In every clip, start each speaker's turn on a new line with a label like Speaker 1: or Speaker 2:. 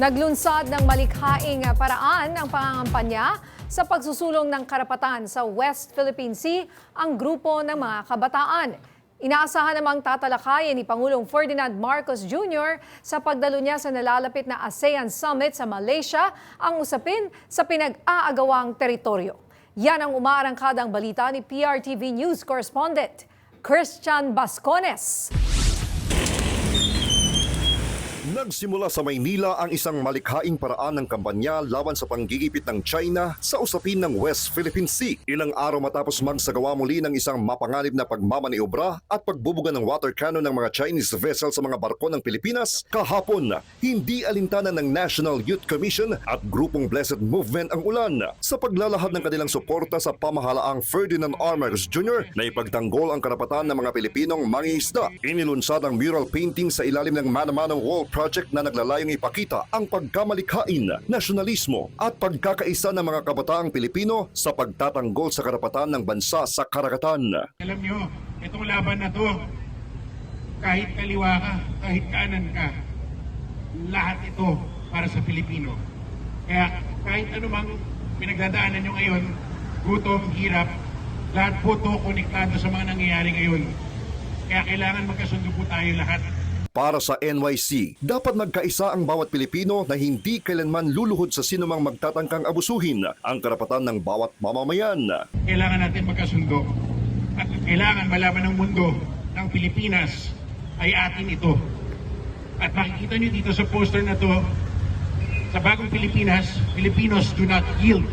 Speaker 1: Naglunsad ng malikhaing paraan ng pangangampanya sa pagsusulong ng karapatan sa West Philippine Sea ang grupo ng mga kabataan. Inaasahan namang tatalakayin ni Pangulong Ferdinand Marcos Jr. sa pagdalo niya sa nalalapit na ASEAN Summit sa Malaysia ang usapin sa pinag-aagawang teritoryo. Yan ang umaarangkadang balita ni PRTV News Correspondent Christian Bascones.
Speaker 2: Nagsimula sa Maynila ang isang malikhaing paraan ng kampanya laban sa panggigipit ng China sa usapin ng West Philippine Sea. Ilang araw matapos magsagawa muli ng isang mapanganib na pagmamaniobra at pagbubuga ng water cannon ng mga Chinese vessel sa mga barko ng Pilipinas, kahapon hindi alintana ng National Youth Commission at grupong Blessed Movement ang ulan sa paglalahad ng kanilang suporta sa pamahalaang Ferdinand R. Marcos Jr. na ipagtanggol ang karapatan ng mga Pilipinong mangingisda. Inilunsad ang mural painting sa ilalim ng Mano-Mano Wall Project na naglalayong ipakita ang pagkamalikhain, nasyonalismo at pagkakaisa ng mga kabataang Pilipino sa pagtatanggol sa karapatan ng bansa sa karagatan.
Speaker 3: Alam nyo, itong laban na to, kahit kaliwa ka, kahit kanan ka, lahat ito para sa Pilipino. Kaya kahit anumang pinagdadaanan nyo ngayon, gutom, hirap, lahat po to konektado sa mga nangyayari ngayon. Kaya kailangan magkasundo po tayo lahat.
Speaker 2: Para sa NYC, dapat magkaisa ang bawat Pilipino na hindi kailanman luluhod sa sinumang magtatangkang abusuhin ang karapatan ng bawat mamamayan.
Speaker 3: Kailangan natin magkasundo. At kailangan malaman ng mundo ng Pilipinas ay atin ito. At makikita nyo dito sa poster na to, sa bagong Pilipinas, Filipinos do not yield.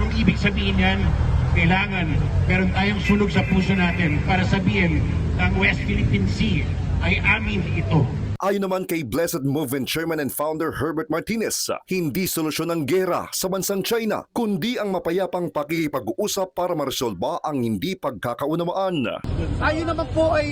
Speaker 3: Kung ibig sabihin yan, kailangan meron tayong sunog sa puso natin para sabihin ng West Philippine Sea ay amin ito.
Speaker 2: Ayon naman kay Blessed Movement Chairman and Founder Herbert Martinez, hindi solusyon ang gera sa bansang China, kundi ang mapayapang pakikipag-uusap para maresolba ang hindi pagkakaunawaan.
Speaker 4: Tayo naman po ay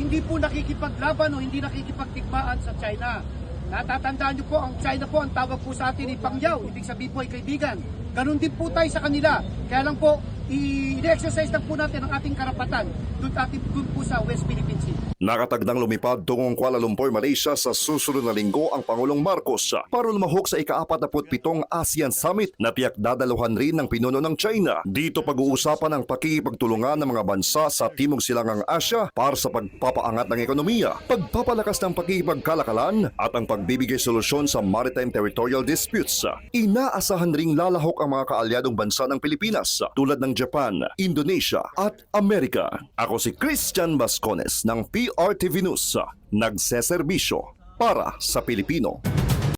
Speaker 4: hindi po nakikipaglaban o hindi nakikipagtigmaan sa China. Natatandaan niyo po, ang China po, ang tawag po sa atin ay pangyaw, ibig sabihin po ay kaibigan. Ganon din po tayo sa kanila. Kaya lang po, i-exercise lang po natin ang ating karapatan doon, ating, doon po sa West Philippine Sea.
Speaker 2: Nakatagdang lumipad tungong Kuala Lumpur, Malaysia sa susunod na linggo ang Pangulong Marcos para lumahok sa ika-47 ASEAN Summit na tiyak dadaluhan rin ng pinuno ng China. Dito pag-uusapan ang pakikipagtulungan ng mga bansa sa Timog Silangang Asya para sa pagpapaangat ng ekonomiya, pagpapalakas ng pakikipagkalakalan at ang pagbibigay solusyon sa maritime territorial disputes. Inaasahan ring lalahok ang mga kaalyadong bansa ng Pilipinas tulad ng Japan, Indonesia at Amerika. Ako si Christian Bascones ng PRTV News, nagseserbisyo para sa Pilipino.